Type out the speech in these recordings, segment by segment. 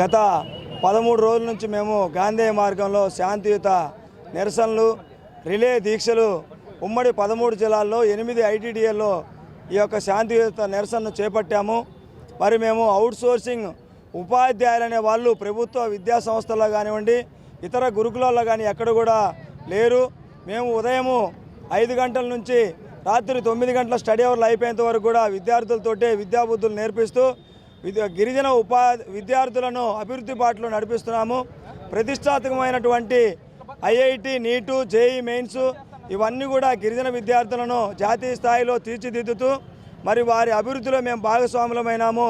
గత పదమూడు రోజుల నుంచి మేము గాంధీ మార్గంలో శాంతియుత నిరసనలు రిలే దీక్షలు ఉమ్మడి పదమూడు జిల్లాల్లో ఎనిమిది ఐటీడీఏల్లో ఈ యొక్క శాంతియుత నిరసనను చేపట్టాము. మరి మేము అవుట్సోర్సింగ్ ఉపాధ్యాయులనే వాళ్ళు ప్రభుత్వ విద్యా సంస్థల్లో కానివ్వండి ఇతర గురుకులాల్లో కానీ ఎక్కడ కూడా లేరు. మేము ఉదయము ఐదు గంటల నుంచి రాత్రి తొమ్మిది గంటల స్టడీ అవర్లు అయిపోయేంత వరకు కూడా విద్యార్థులతోటే విద్యాబుద్ధులు నేర్పిస్తూ గిరిజన ఉపా విద్యార్థులను అభివృద్ధి బాటలో నడిపిస్తున్నాము. ప్రతిష్టాత్మకమైనటువంటి ఐఐటి నీటు జేఈ మెయిన్స్ ఇవన్నీ కూడా గిరిజన విద్యార్థులను జాతీయ స్థాయిలో తీర్చిదిద్దుతూ మరి వారి అభివృద్ధిలో మేము భాగస్వాములమైనాము.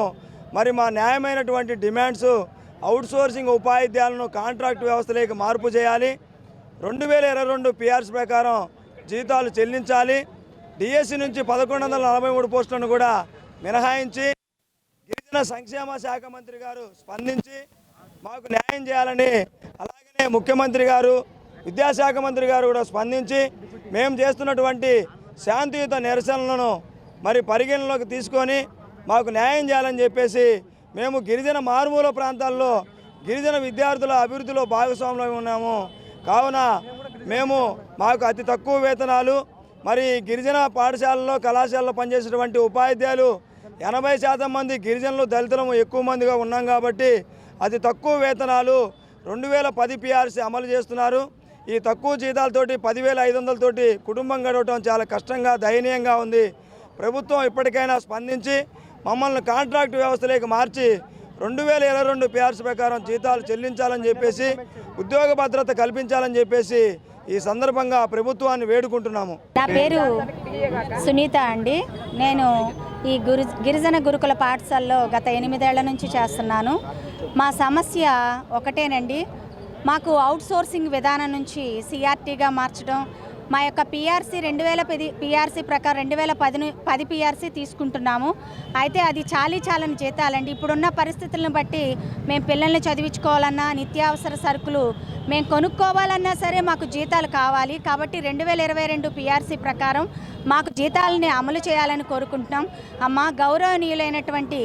మరి మా న్యాయమైనటువంటి డిమాండ్స్ అవుట్సోర్సింగ్ ఉపాధ్యాయులను కాంట్రాక్ట్ వ్యవస్థలోకి మార్పు చేయాలి. రెండు వేల ఇరవై రెండు పిఆర్స్ ప్రకారం జీతాలు చెల్లించాలి. డిఎస్సి నుంచి పదకొండు వందల నలభై మూడు పోస్టులను కూడా మినహాయించి సంక్షేమ శాఖ మంత్రి గారు స్పందించి మాకు న్యాయం చేయాలని అలాగనే ముఖ్యమంత్రి గారు విద్యాశాఖ మంత్రి గారు కూడా స్పందించి మేము చేస్తున్నటువంటి శాంతియుత నిరసనలను మరి పరిగణలోకి తీసుకొని మాకు న్యాయం చేయాలని చెప్పేసి మేము గిరిజన మారుమూల ప్రాంతాల్లో గిరిజన విద్యార్థుల అభివృద్ధిలో భాగస్వాములై ఉన్నాము. కావున మేము మాకు అతి తక్కువ వేతనాలు మరి గిరిజన పాఠశాలలో కళాశాలలో పనిచేసేటువంటి ఉపాధ్యాయులు ఎనభై శాతం మంది గిరిజనులు దళితులము ఎక్కువ మందిగా ఉన్నాం కాబట్టి అతి తక్కువ వేతనాలు రెండు వేల పది పిఆర్సీ అమలు చేస్తున్నారు. ఈ తక్కువ జీతాలతోటి పదివేల ఐదు వందలతోటి కుటుంబం గడవటం చాలా కష్టంగా దయనీయంగా ఉంది. ప్రభుత్వం ఇప్పటికైనా స్పందించి మమ్మల్ని కాంట్రాక్ట్ వ్యవస్థలోకి మార్చి రెండు వేల ఇరవై రెండు పిఆర్సీ ప్రకారం జీతాలు చెల్లించాలని చెప్పేసి ఉద్యోగ భద్రత కల్పించాలని చెప్పేసి ఈ సందర్భంగా ప్రభుత్వాన్ని వేడుకుంటున్నాము. నా పేరు సునీత అండి. నేను ఈ గురు గిరిజన గురుకుల పాఠశాలలో గత ఎనిమిదేళ్ళ నుంచి చేస్తున్నాను. మా సమస్య ఒకటేనండి. మాకు అవుట్సోర్సింగ్ విధానం నుంచి సిఆర్టీగా మార్చడం మా యొక్క పిఆర్సీ రెండు వేల పది పీఆర్సీ ప్రకారం రెండు వేల పది పది పిఆర్సీ తీసుకుంటున్నాము. అయితే అది చాలీ చాలని జీతాలండి ఇప్పుడున్న పరిస్థితులను బట్టి మేము పిల్లల్ని చదివించుకోవాలన్నా నిత్యావసర సరుకులు మేము కొనుక్కోవాలన్నా సరే మాకు జీతాలు కావాలి. కాబట్టి రెండు వేల ఇరవై రెండు పీఆర్సీ ప్రకారం మాకు జీతాలని అమలు చేయాలని కోరుకుంటున్నాం. అమ్మ గౌరవనీయులైనటువంటి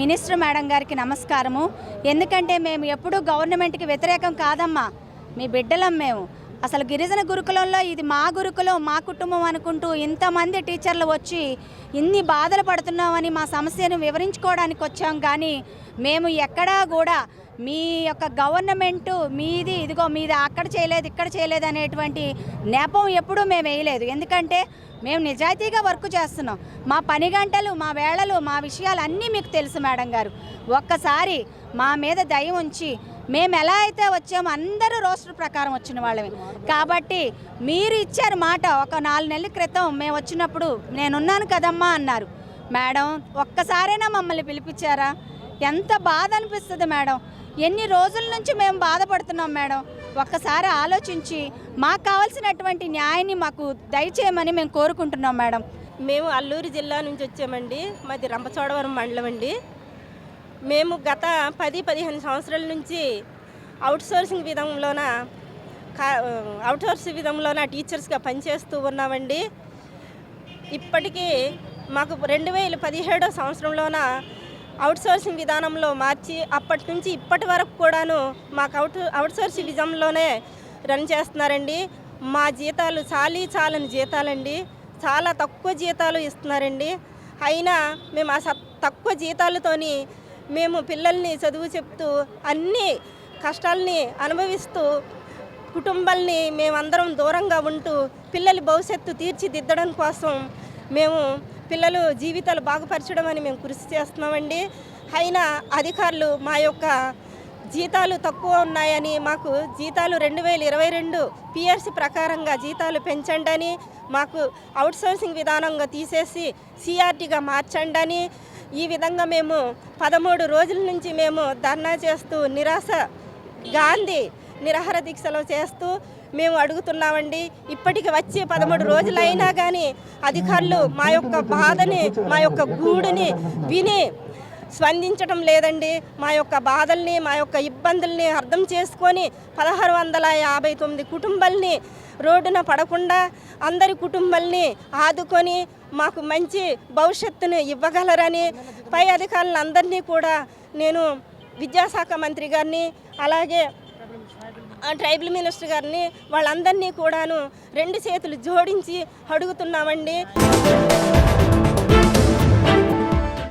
మినిస్టర్ మేడం గారికి నమస్కారము. ఎందుకంటే మేము ఎప్పుడూ గవర్నమెంట్కి వ్యతిరేకం కాదమ్మా. మీ బిడ్డలం మేము. అసలు గిరిజన గురుకులంలో ఇది మా గురుకులం మా కుటుంబం అనుకుంటూ ఇంతమంది టీచర్లు వచ్చి ఇన్ని బాధలు పడుతున్నామని మా సమస్యను వివరించుకోవడానికి వచ్చాం. కానీ మేము ఎక్కడా కూడా మీ యొక్క గవర్నమెంట్ మీది ఇదిగో మీది అక్కడ చేయలేదు ఇక్కడ చేయలేదు అనేటువంటి నెపం ఎప్పుడూ మేము వేయలేదు. ఎందుకంటే మేము నిజాయితీగా వర్క్ చేస్తున్నాం. మా పని గంటలు మా వేళలు మా విషయాలు అన్నీ మీకు తెలుసు మేడం గారు. ఒక్కసారి మా మీద దయ ఉంచి మేము ఎలా అయితే వచ్చామో అందరూ రోస్టర్ ప్రకారం వచ్చిన వాళ్ళమే. కాబట్టి మీరు ఇచ్చారు మాట ఒక నాలుగు నెలల క్రితం మేము వచ్చినప్పుడు నేనున్నాను కదమ్మా అన్నారు. మేడం ఒక్కసారైనా మమ్మల్ని పిలిపించారా? ఎంత బాధ అనిపిస్తుంది మేడం. ఎన్ని రోజుల నుంచి మేము బాధపడుతున్నాం మేడం. ఒక్కసారి ఆలోచించి మాకు కావాల్సినటువంటి న్యాయాన్ని మాకు దయచేయమని మేము కోరుకుంటున్నాం మేడం. మేము అల్లూరు జిల్లా నుంచి వచ్చామండి. మాది రంపచోడవరం మండలం అండి. మేము గత పది పదిహేను సంవత్సరాల నుంచి అవుట్సోర్సింగ్ విధంలోన అవుట్సోర్సింగ్ విధంలోన టీచర్స్గా పనిచేస్తూ ఉన్నామండి. ఇప్పటికీ మాకు రెండు వేల పదిహేడో సంవత్సరంలోన అవుట్సోర్సింగ్ విధానంలో మార్చి అప్పటి నుంచి ఇప్పటి వరకు కూడాను మాకు అవుట్ అవుట్ సోర్సింగ్ విధంలోనే రన్ చేస్తున్నారండి. మా జీతాలు చాలీ చాలని జీతాలండి. చాలా తక్కువ జీతాలు ఇస్తున్నారండి. అయినా మేము ఆ తక్కువ జీతాలతోని మేము పిల్లల్ని చదువు చెప్తూ అన్ని కష్టాలని అనుభవిస్తూ కుటుంబాల్ని మేమందరం దూరంగా ఉంటూ పిల్లల భవిష్యత్తు తీర్చిదిద్దడం కోసం మేము పిల్లలు జీవితాలు బాగుపరచడం అని మేము కృషి చేస్తున్నామండి. అయినా అధికారులు మా యొక్క జీతాలు తక్కువ ఉన్నాయని మాకు జీతాలు రెండు వేల ఇరవై రెండు పిఆర్సీ ప్రకారంగా జీతాలు పెంచండి అని మాకు అవుట్సోర్సింగ్ విధానంగా తీసేసి సిఆర్టీగా మార్చండి అని ఈ విధంగా మేము పదమూడు రోజుల నుంచి మేము ధర్నా చేస్తూ నిరాశ గాంధీ నిరాహార దీక్షలో చేస్తూ మేము అడుగుతున్నామండి. ఇప్పటికి వచ్చి పదమూడు రోజులైనా కానీ అధికారులు మా యొక్క బాధని మా యొక్క గూడుని విని స్పందించడం లేదండి. మా యొక్క బాధల్ని మా యొక్క ఇబ్బందుల్ని అర్థం చేసుకొని పదహారు వందల యాభై తొమ్మిది కుటుంబాల్ని రోడ్డున పడకుండా అందరి కుటుంబాల్ని ఆదుకొని మాకు మంచి భవిష్యత్తును ఇవ్వగలరని పై అధికారులందరినీ కూడా నేను విద్యాశాఖ మంత్రి గారిని అలాగే ట్రైబల్ మినిస్టర్ గారిని వాళ్ళందరినీ కూడాను రెండు చేతులు జోడించి అడుగుతున్నామండి.